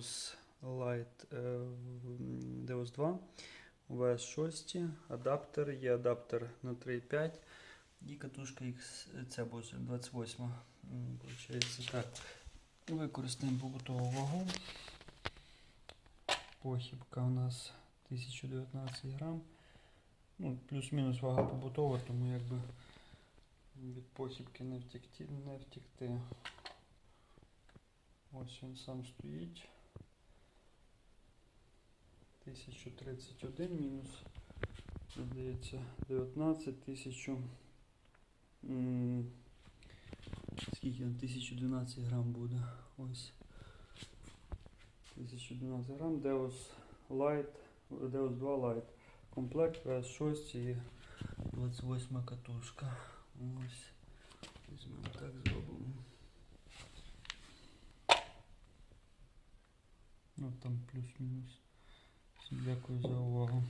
Deus Lite е, Deus 2, VS6, адаптер, є адаптер на 3.5 і катушка X, це буде 28. так. Використаємо побутову вагу. Похибка у нас 1019 грам. Ну, плюс-мінус вага побутова, тому якби від похибки не втекти, не втекти. Ось він сам стоїть. 1031 мінус. Здається, 19 тисячу. Скільки він? 1012 грам буде. Ось. 1012 грам. Deus Light. Deus 2 Light. Комплект VS6 і 28 катушка. Ось. Візьмемо так зробимо. Ну там плюс-мінус. Дякую за увагу.